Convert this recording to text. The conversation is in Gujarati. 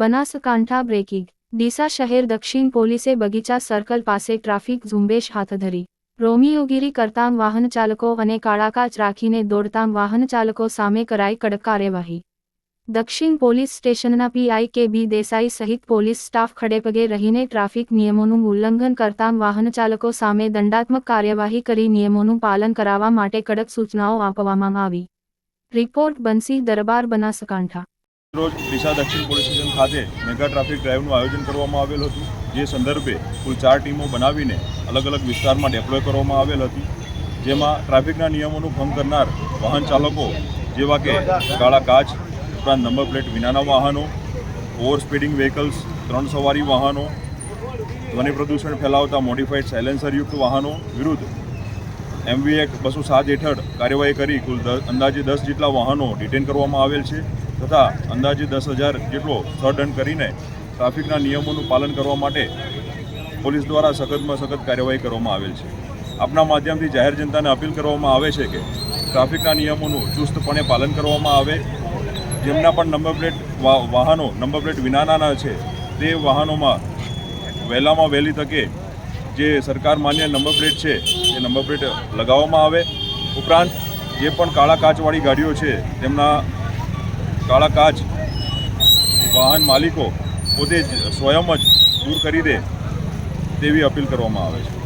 બનાસકાંઠા બ્રેકિંગ, ડીસા શહેર દક્ષિણ પોલીસે બગીચા સર્કલ પાસે ટ્રાફિક ઝુંબેશ હાથ ધરી. રોમિયોગીરી કરતાં વાહન ચાલકો અને કાળાકાચ રાખીને દોડતાં વાહન ચાલકો સામે કરાઈ કડક કાર્યવાહી. દક્ષિણ પોલીસ સ્ટેશનના પીઆઈ કે બી દેસાઈ સહિત પોલીસ સ્ટાફ ખડેપગે રહીને ટ્રાફિક નિયમોનું ઉલ્લંઘન કરતાં વાહન ચાલકો સામે દંડાત્મક કાર્યવાહી કરી નિયમોનું પાલન કરાવવા માટે કડક સૂચનાઓ આપવામાં આવી. રિપોર્ટ બંસી દરબાર બનાસકાંઠા. રોજ ડીસા દક્ષિણ પોલીસ સ્ટેશન ખાતે મેગા ટ્રાફિક ડ્રાઈવનું આયોજન કરવામાં આવેલ હતું, જે સંદર્ભે કુલ ચાર ટીમો બનાવીને અલગ અલગ વિસ્તારમાં ડેપ્લોય કરવામાં આવેલ હતી. જેમાં ટ્રાફિકના નિયમોનું ભંગ કરનાર વાહન ચાલકો, જેવા કે કાળા કાચ, ઉપરાંત નંબર પ્લેટ વિનાના વાહનો, ઓવર સ્પીડિંગ વ્હીકલ્સ, ત્રણ સવારી વાહનો, ધ્વનિ પ્રદૂષણ ફેલાવતા મોડિફાઈડ સાયલેન્સરયુક્ત વાહનો વિરુદ્ધ એમવી એક્ટ બસો સાત હેઠળ કાર્યવાહી કરી કુલ અંદાજે દસ જેટલા વાહનો ડિટેન કરવામાં આવેલ છે. તથા અંદાજે દસ હજાર જેટલો સ્થળદંડ કરીને ટ્રાફિકના નિયમોનું પાલન કરવા માટે પોલીસ દ્વારા સખતમાં સખત કાર્યવાહી કરવામાં આવેલ છે. આપના માધ્યમથી જાહેર જનતાને અપીલ કરવામાં આવે છે કે ટ્રાફિકના નિયમોનું ચુસ્તપણે પાલન કરવામાં આવે. જેમના પણ નંબર પ્લેટ વાહનો નંબર પ્લેટ વિનાના છે, તે વાહનોમાં વહેલામાં વહેલી તકે જે સરકાર માન્ય નંબર પ્લેટ છે, એ નંબર પ્લેટ લગાવવામાં આવે. ઉપરાંત જે પણ કાળા કાચવાળી ગાડીઓ છે, તેમના કાળા કાચ વાહન માલિકો પોતે જ સ્વયં જ દૂર કરી દે તેવી અપીલ કરવામાં આવે છે.